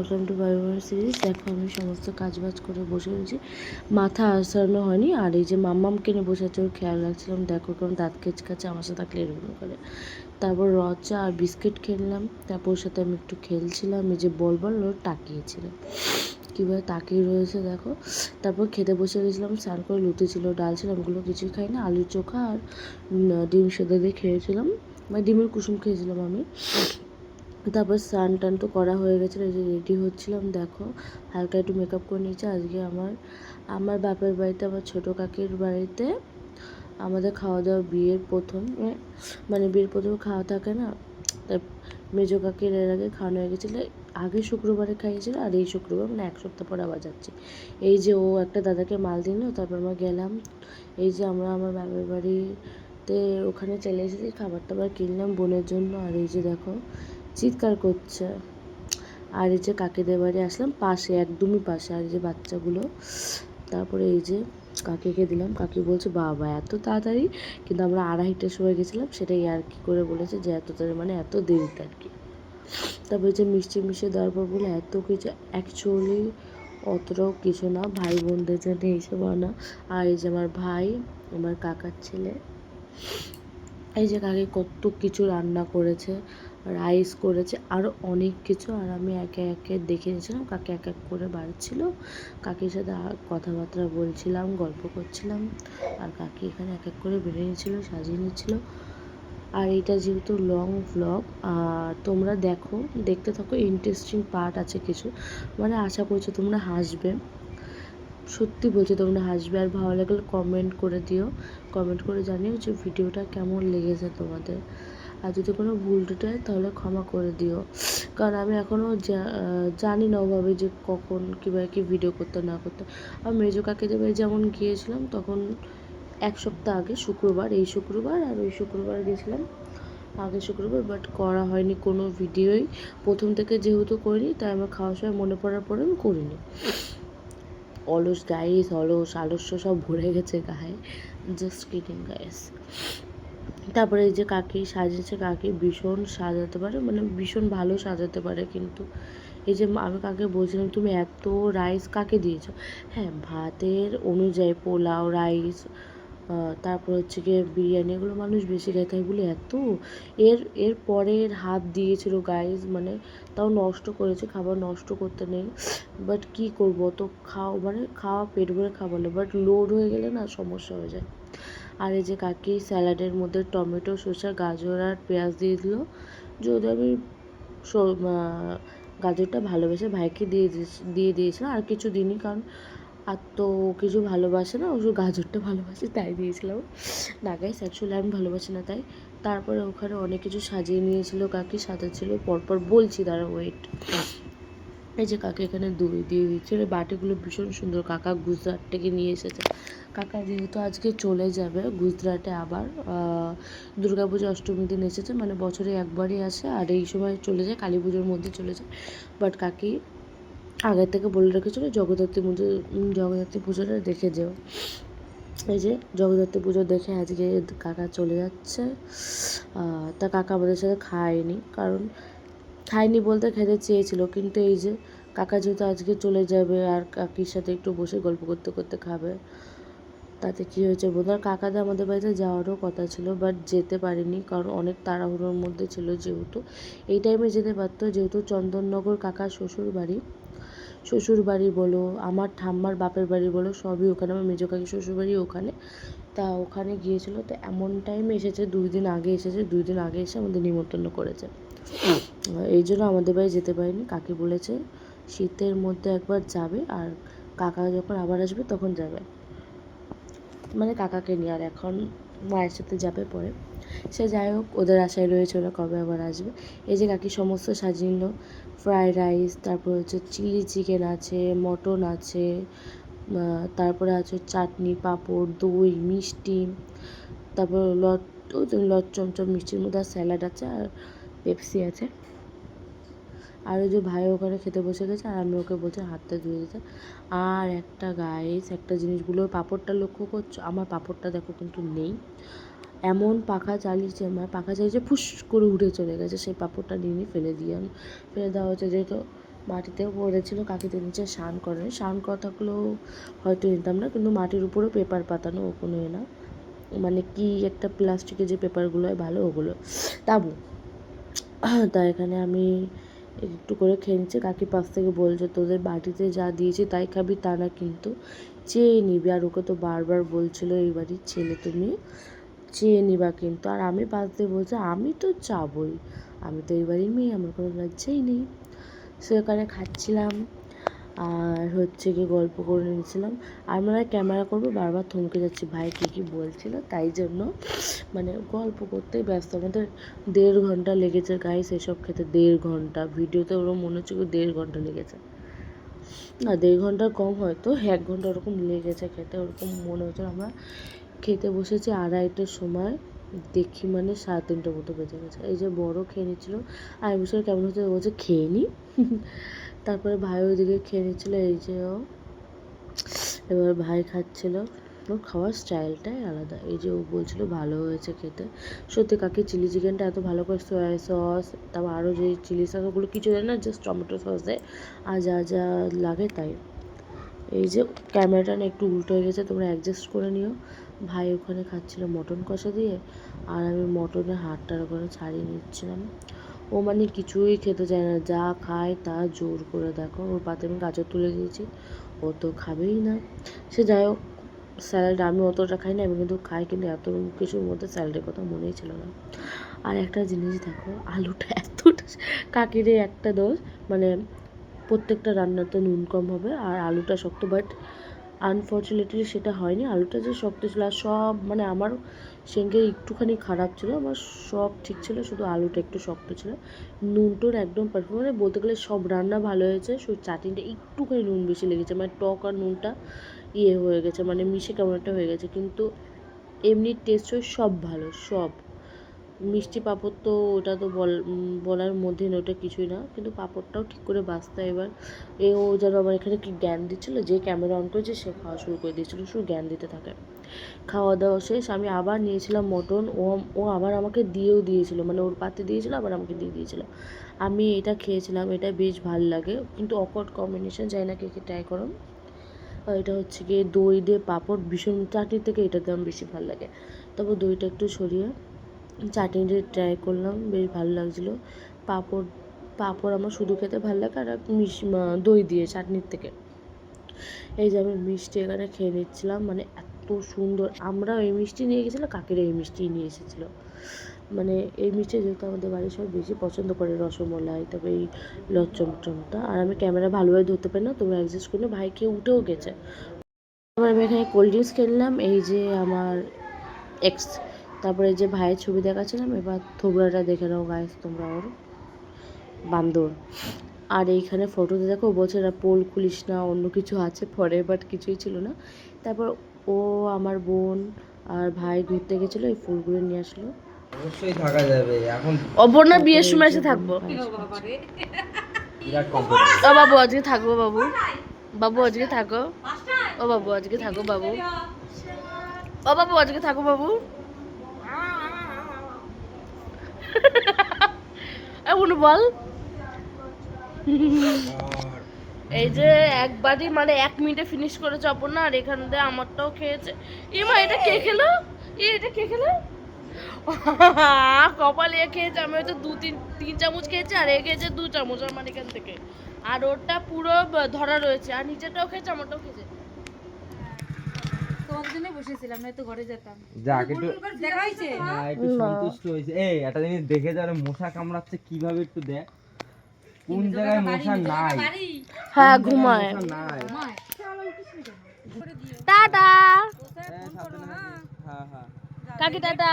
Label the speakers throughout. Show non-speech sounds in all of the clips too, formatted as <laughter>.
Speaker 1: Welcome to বায়োবার series দেখো, আমি সমস্ত কাজ বাজ করে বসে রয়েছি। মাথা আসানো হয়নি। আর এই যে মাম্মামকে নিয়ে বসে আছে, ওর খেয়াল রাখছিলাম। দেখো কারণ দাঁত কেচকাচ্ছে, আমার সাথে থাকলে এরকম করে। তারপর রচা আর বিস্কিট খেললাম তারপর ওর সাথে আমি একটু খেলছিলাম। এই যে বল বল ওর তাকিয়েছিলাম কীভাবে তাকিয়ে রয়েছে, দেখো। তারপর খেতে বসে গেছিলাম, স্নান করে লুতে ছিল, ডাল ছিল ওগুলো কিছুই খাই না আলুর চোখা আর ডিম সেদ্ধ দিয়ে খেয়েছিলাম। মানে ডিমের কুসুম খেয়েছিলাম আমি। তারপর স্নান টান তো করা হয়ে গেছিল, এই যে রেডি হচ্ছিলাম, দেখো। হালকা একটু মেকআপ করে নিয়েছি। আজকে আমার আমার বাপের বাড়িতে, আমার ছোটো কাকির বাড়িতে আমাদের খাওয়া দাওয়া বিয়ের প্রথম মানে বিয়ের প্রথমে খাওয়া থাকে না তাই মেজো কাকির এর আগে খাওয়ানো হয়ে গেছিল। আগে শুক্রবারে খাইয়েছিল, আর এই শুক্রবার মানে এক সপ্তাহ পর আবার যাচ্ছি। এই যে ও একটা দাদাকে মাল দিল, তারপর আমরা গেলাম। এই যে আমরা আমার বাপের বাড়িতে ওখানে চলে এসেছি খাবার টাবার কিনলাম বোনের জন্য। আর এই যে দেখো চিৎকার করছে। আর এই যে কাকিদের বাড়ি আসলাম, পাশে, একদমই পাশে। আর এই যে বাচ্চাগুলো, তারপরে এই যে কাকিকে দিলাম। কাকি বলছে, বাবা, এত তাড়াতাড়ি? কিন্তু আমরা আড়াইটার সময় গেছিলাম, সেটাই আর কি করে বলেছে যে, এত তাড়াতাড়ি মানে এত দেরিতে আর কি। তারপরে যে মিষ্টি মিষ্টি দেওয়ার পর বলে, এত কিছু অ্যাকচুয়ালি অতটাও কিছু না। ভাই বোনদের জন্য এইসব আনা। আর এই যে আমার ভাই, আমার কাকার ছেলে, এই যে কাকি কত কিছু রান্না করেছে। রাইস করেছে। আরও অনেক কিছু। আর আমি একে একে দেখে নিয়েছিলাম, কাকে এক এক করে বাড়ছিল কাকির সাথে কথাবার্তা বলছিলাম, গল্প করছিলাম। আর কাকি এখানে এক এক করে বেড়ে নিয়েছিল, সাজিয়ে নিচ্ছিল আর এটা যেহেতু লং ভ্লগ আর তোমরা দেখো, দেখতে থাকো ইন্টারেস্টিং পার্ট আছে কিছু। মানে আশা করছি তোমরা হাসবে। সত্যি বলছি, তোমরা হাসবে। আর ভালো লাগলে কমেন্ট করে দিও। কমেন্ট করে জানিও যে ভিডিওটা কেমন লেগেছে তোমাদের। আর যদি কোনো ভুল টুটে হয় তাহলে ক্ষমা করে দিও। কারণ আমি এখনও জানি না ওভাবে যে কখন কীভাবে কী ভিডিও করতে না করতে। আর মেজো বাড়ি যেমন গিয়েছিলাম তখন এক সপ্তাহ আগে, শুক্রবার, এই শুক্রবার আর ওই শুক্রবার গেছিলাম আগে শুক্রবার বাট করা হয়নি কোনো ভিডিওই প্রথম থেকে যেহেতু করিনি, তাই আমার খাওয়ার সময় মনে পড়ার পরে আমি করিনি। অলস গাইস অলস, আলস্য সব ভরে গেছে গায়ে জাস্ট কিডিং গাইস তারপরে এই যে কাকি সাজিয়েছে, কাকি ভীষণ সাজাতে পারে মানে ভীষণ ভালো সাজাতে পারে কিন্তু এই যে আমি কাকে বলছিলাম, তুমি এত রাইস কাকে দিয়েছ? হ্যাঁ ভাতের অনুযায়ী পোলাও রাইস তারপর হচ্ছে গিয়ে বিরিয়ানি, এগুলো মানুষ বেশি খায়, তাই বলে এত? এর এর পরের হাত দিয়েছিল গাইস মানে তাও নষ্ট করেছে, খাবার নষ্ট করতে নেই বাট কী করব? তো খাও মানে খাওয়া পেট ভরে খাওয়ালে বাট লোড হয়ে গেলে না সমস্যা হয়ে যায়। আর এই যে কাকি স্যালাডের মধ্যে টমেটো, শসা, গাজর আর পেঁয়াজ দিয়ে দিল। যদি আমি গাজরটা ভালোবেসে ভাইকে দিয়ে দিয়ে দিয়েছিলাম, আর কিছু দিনই কারণ আর তো কিছু ভালোবাসে না ওষুধ গাজরটা ভালোবাসে, তাই দিয়েছিলাম। না গাইস অ্যাকচুয়ালি আমি ভালোবাসি না, তাই। তারপরে ওখানে অনেক কিছু সাজিয়ে নিয়েছিল কাকি, সাজাচ্ছিল, পরপর বলছি তারা ওয়েট এই যে কাকা এখানে দই দিয়ে দিচ্ছে। আর বাটিগুলো ভীষণ সুন্দর। কাকা গুজরাট থেকে নিয়ে এসেছে। কাকা যেহেতু আজকে চলে যাবে গুজরাটে আবার দুর্গা পুজো অষ্টমী দিন এসেছে মানে বছরে একবারই আসে। আর এই সময় চলে যায়, কালী পুজোর মধ্যে চলে যায়। বাট কাকি আগের থেকে বলে রেখেছিলো, জগদ্ধাত্রী পুজো জগদ্ধাত্রী পুজোটা দেখে যেও। এই যে জগদ্ধাত্রী পুজো দেখে আজকে কাকা চলে যাচ্ছে। তা কাকা আমাদের সাথে খায়নি, কারণ খায়নি বলতে খেতে চেয়েছিল, কিন্তু এই যে কাকা যেহেতু আজকে চলে যাবে আর কাকির সাথে একটু বসে গল্প করতে করতে খাবে, তাতে কী হয়েছে বোধ আর কাকাদের আমাদের বাড়িতে যাওয়ারও কথা ছিল বাট যেতে পারিনি কারণ অনেক তাড়াহুড়োর মধ্যে ছিল যেহেতু। এই টাইমে যেতে পারতো, যেহেতু চন্দননগর কাকার শ্বশুর বাড়ি। শ্বশুর বাড়ি বলো, আমার ঠাম্মার বাপের বাড়ি বলো, সবই ওখানে, আমার মেজো কাকি শ্বশুর বাড়ি ওখানে। তা ওখানে গিয়েছিল, তো এমন টাইমে এসেছে, দুই দিন আগে এসেছে, দুই দিন আগে এসে আমাদের নিমন্ত্রণ করেছে। এই জন্য আমাদের বাড়ি যেতে পারিনি। কাকি বলেছে, শীতের মধ্যে একবার যাবে আর কাকা যখন আবার আসবে তখন যাবে। মানে কাকাকে নিয়ে, আর এখন মায়ের সাথে যাবে পরে। সে যাই হোক, ওদের আশায় রয়েছে ওরা কবে আবার আসবে। এই যে কাকি সমস্ত সাজিয়ে নিল ফ্রায়েড রাইস তারপর হচ্ছে চিলি চিকেন আছে মটন আছে তারপরে আছে চাটনি, পাঁপড়, দই, মিষ্টি, তারপর লট লট চমচম মিষ্টির মধ্যে আর স্যালাড আছে, আর পেপসি আছে। আর ওই যে ভাই ওখানে খেতে বসে গেছে আর আমি ওকে বলছি হাতটা ধুয়ে দিতে। আর একটা গাইস একটা জিনিসগুলো পাঁপড়টা লক্ষ্য করছ? আমার পাঁপড়টা দেখো কিন্তু নেই। এমন পাখা চালিয়েছে আমার পাখা চালিয়েছে ফুস করে উঠে চলে গেছে। সেই পাঁপড়টা নিয়ে ফেলে দিয়ে আমি ফেলে দেওয়া হচ্ছে যেহেতু মাটিতেও পড়েছিল, কাকিতে নিচে স্নান করেন। স্নান করা থাকলেও হয়তো নিতাম না, কিন্তু মাটির উপরেও পেপার পাতানো কোনো এ না। মানে কি একটা প্লাস্টিকের যে পেপারগুলো হয় ভালো, ওগুলো। তাবু <clears throat> তা এখানে আমি একটু করে খেয়ে নিচ্ছি কাকি পাশ থেকে বলছে, তোদের বাড়িতে যা দিয়েছি তাই খাবি তা না, কিন্তু চেয়ে নিবি। আর ওকে তো বারবার বলছিল, এই বাড়ির ছেলে তুমি চেয়ে নিবা কিন্তু। আর আমি পাশ দিয়ে বলছি, আমি তো চাবই আমি তো এই বাড়ির মেয়ে, আমার কোনো লজ্জাই নেই। সেখানে খাচ্ছিলাম। আর হচ্ছে কি গল্প করে নিয়েছিলাম। আর মানে ক্যামেরা করব, বারবার থমকে যাচ্ছি। ভাই কী কী বলছিল, তাই জন্য মানে গল্প করতেই ব্যস্ত। আমাদের দেড় ঘণ্টা লেগেছে গাইস এসব খেতে দেড় ঘণ্টা। ভিডিওতে ওরকম মনে হচ্ছে দেড় ঘণ্টা লেগেছে। না, দেড় ঘণ্টার কম হয়তো, এক ঘণ্টা ওরকম লেগেছে খেতে, ওরকম মনে হচ্ছে। আমরা খেতে বসেছি আড়াইটের সময়, দেখি মানে সাড়ে তিনটে মতো বেজে গেছে। এই যে বড় খেয়ে নিচ্ছিল, আর বছর কেমন হচ্ছে? বলছে, খেয়ে নি। <laughs> তারপরে ভাই ওইদিকে খেয়ে নিচ্ছিল, এই যে ও। এবার ভাই খাচ্ছিল। ওর খাওয়ার স্টাইলটাই আলাদা। এই যে ও বলছিল ভালো হয়েছে খেতে। সত্যি কাকি, চিলি চিকেনটা এত ভালো করে সয়া সস তারপর আরও যে চিলি সস ওগুলো কিছু দেয় না জাস্ট টমেটো সস দেয়, আর যা যা লাগে তাই। এই যে ক্যামেরাটা না একটু উল্টো হয়ে গেছে, তোমরা অ্যাডজাস্ট করে নিও। ভাই ওখানে খাচ্ছিল মটন কষা দিয়ে, আর আমি মটনের হাড়টার ওখানে ছাড়িয়ে নিচ্ছিলাম। ও মানে কিছুই খেতে চায় না। যা খায় তা জোর করে দেখো। ওর পাতে আমি গাজর তুলে দিয়েছি। ও তো খাবেই না। সে যাই হোক, স্যালাড আমি অতটা খাই না, আমি কিন্তু খাই, কিন্তু এত কিছুর মধ্যে স্যালাডের কথা মনেই ছিল না। আর একটা জিনিস দেখো, আলুটা এতটা <laughs> কাকিরে একটা দোষ মানে প্রত্যেকটা রান্নাতে নুন কম হবে আর আলুটা শক্ত বাট আনফর্চুনেটলি সেটা হয়নি। আলুটা যে শক্ত ছিল আর সব মানে আমার সেঙ্গে একটুখানি খারাপ ছিল, আমার সব ঠিক ছিল, শুধু আলুটা একটু শক্ত ছিল। নুনটোর একদম পারফেক্ট মানে বলতে গেলে সব রান্না ভালো হয়েছে, শুধু চাটনিটা একটুখানি নুন বেশি লেগেছে মানে টক আর নুনটা ইয়ে হয়ে গেছে মানে মিশে কেমন একটা হয়ে গেছে, কিন্তু এমনি টেস্ট সব ভালো, সব। মিষ্টি পাঁপড় তো ওটা তো বল বলার মধ্যে না ওটা কিছুই না। কিন্তু পাঁপড়টাও ঠিক করে বাঁচতে এবার। এ, ও যেন আমার এখানে কি জ্ঞান দিচ্ছিল? যে ক্যামেরা অন করেছে, সে খাওয়া শুরু করে দিয়েছিলো, শুধু জ্ঞান দিতে থাকে। খাওয়া দাওয়া শেষ, আমি আবার নিয়েছিলাম মটন। ও ও আবার আমাকে দিয়েও দিয়েছিল মানে ওর পাতে দিয়েছিল, আবার আমাকে দিয়ে দিয়েছিল। আমি এটা খেয়েছিলাম, এটা বেশ ভালো লাগে। কিন্তু অকট কম্বিনেশন যাই না কে কে ট্রাই করো। আর এটা হচ্ছে গিয়ে দই দিয়ে পাঁপড়, ভীষণ চাটনির থেকে এটাতে আমার বেশি ভালো লাগে। তারপর দইটা একটু সরিয়ে চাটনিটা ট্রাই করলাম, বেশ ভালো লাগছিল। পাঁপড় পাঁপড় আমার শুধু খেতে ভালো লাগে আর মিশ দই দিয়ে চাটনির থেকে। এই যে আমি মিষ্টি এখানে খেয়ে নিচ্ছিলাম মানে এত সুন্দর। আমরা এই মিষ্টি নিয়ে গেছিলাম কাকিরা এই মিষ্টি নিয়ে এসেছিল। মানে এই মিষ্টি যেহেতু আমাদের বাড়ির সবাই বেশি পছন্দ করে রসমালাই, তবে এই লচ্চমচমটা আর আমি ক্যামেরা ভালোভাবে ধরতে পারি না, তোমরা অ্যাডজাস্ট করলে ভাই খেয়ে উঠেও গেছে। তারপর আমি এখানে কোল্ড ড্রিঙ্কস কিনলাম এই যে আমার এক্স তারপরে যে ভাইয়ের ছবি দেখাচ্ছিলাম এবার থোবড়াটা দেখে নাও গাইস তোমরা ওর বান্দর। আর এইখানে ফটোতে দেখো বলছে না পোল খুলিস না অন্য কিছু আছে পরে বাট কিছুই ছিল না। তারপর ও আমার বোন আর ভাই ঘুরতে গেছিল এই ফুলগুলো নিয়ে আসলো।
Speaker 2: অবশ্যই থাকা যাবে এখন
Speaker 1: অপর্ণা বিয়ের সময় এসে থাকব। ও বাবু আজকে থাকব বাবু। বাবু আজকে থাকো। ও বাবু আজকে থাকো বাবু। ও বাবু আজকে থাকো বাবু। এমন বল। এই যে একবারই মানে এক মিনিটে ফিনিশ করেছে অপর্ণা, আর এখান দিয়ে আমারটাও খেয়েছে। এ মা এটা কে খেলো? এ, এটা কে খেলো? কপালে খেয়েছে, আমি হয়তো দু, তিন তিন চামচ খেয়েছি, আর এ খেয়েছে দু চামচ আমার এখান থেকে। আর ওরটা পুরো ধরা রয়েছে, আর নিচেরটাও খেয়েছে, আমারটাও খেয়েছে।
Speaker 3: তোমাদের জন্য বসেছিলাম না তো ঘরে যেতাম।
Speaker 2: যাক একটু
Speaker 3: দেখাইছে?
Speaker 2: হ্যাঁ, একটু সন্তুষ্ট হয়েছে। এই একটা জিনিস দেখে যারা মশা কামড়াচ্ছে কীভাবে একটু দেখ। কোন জায়গায় মশা নাই
Speaker 1: হ্যাঁ ঘুমায়।
Speaker 2: নাই?
Speaker 1: টাটা।
Speaker 2: হ্যাঁ, সাবধানে থাকিস। হ্যাঁ হ্যাঁ।
Speaker 1: কাকি টাটা।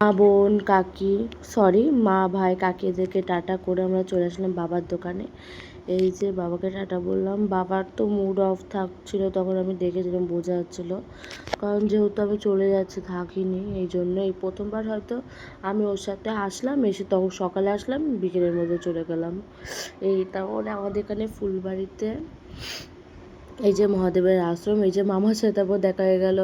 Speaker 1: মা বোন কাকি সরি মা ভাই কাকি এদেরকে টাটা করে আমরা চলে আসলাম বাবার দোকানে। এই যে বাবাকে টাটা বললাম। বাবার তো মুড অফ থাকছিল, তখন আমি দেখেছিলাম, বোঝা যাচ্ছিল। কারণ যেহেতু আমি চলে যাচ্ছি, থাকিনি, এই জন্য এই প্রথমবার হয়তো আমি ওর সাথে আসলাম, এসে তখন সকালে আসলাম, বিকেলের মধ্যে চলে গেলাম। এই তখন আমাদের এখানে ফুলবাড়িতে এই যে মহাদেবের আশ্রম, এই যে মামার সাথে তারপর দেখা হয়ে গেল।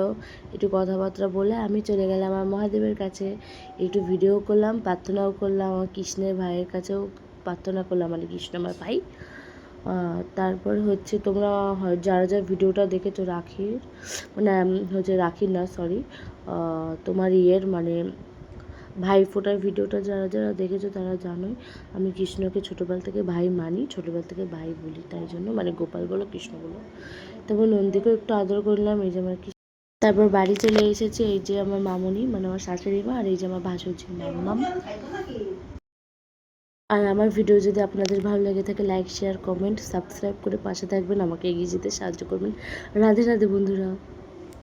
Speaker 1: একটু কথাবার্তা বলে আমি চলে গেলাম আমার মহাদেবের কাছে। একটু ভিডিও করলাম, প্রার্থনাও করলাম আমার কৃষ্ণের ভাইয়ের কাছেও। প্রার্থনা করলাম মানে কৃষ্ণ আমার ভাই। তারপর হচ্ছে তোমরা যারা যারা ভিডিওটা দেখেছ রাখির মানে হচ্ছে রাখির না সরি তোমার ইয়ের মানে ভাই ফোটার ভিডিওটা যারা যারা দেখেছ তারা জানোই, আমি কৃষ্ণকে ছোটোবেলা থেকে ভাই মানি, ছোটোবেলা থেকে ভাই বলি, তাই জন্য মানে গোপাল বলো, কৃষ্ণ বলো। তারপর নন্দীকেও একটু আদর করলাম, এই যে আমার তারপর বাড়ি চলে এসেছে, এই যে আমার মামনি মানে আমার শাশুড়ি মা, আর এই যে আমার ভাসুরজি মাম্মাম আর আমার ভিডিও যদি আপনাদের ভালো লাগে থাকে লাইক শেয়ার কমেন্ট সাবস্ক্রাইব করে পাশে থাকবেন। আমাকে এগিয়ে যেতে সাহায্য করবেন। রাধে রাধে বন্ধুরা।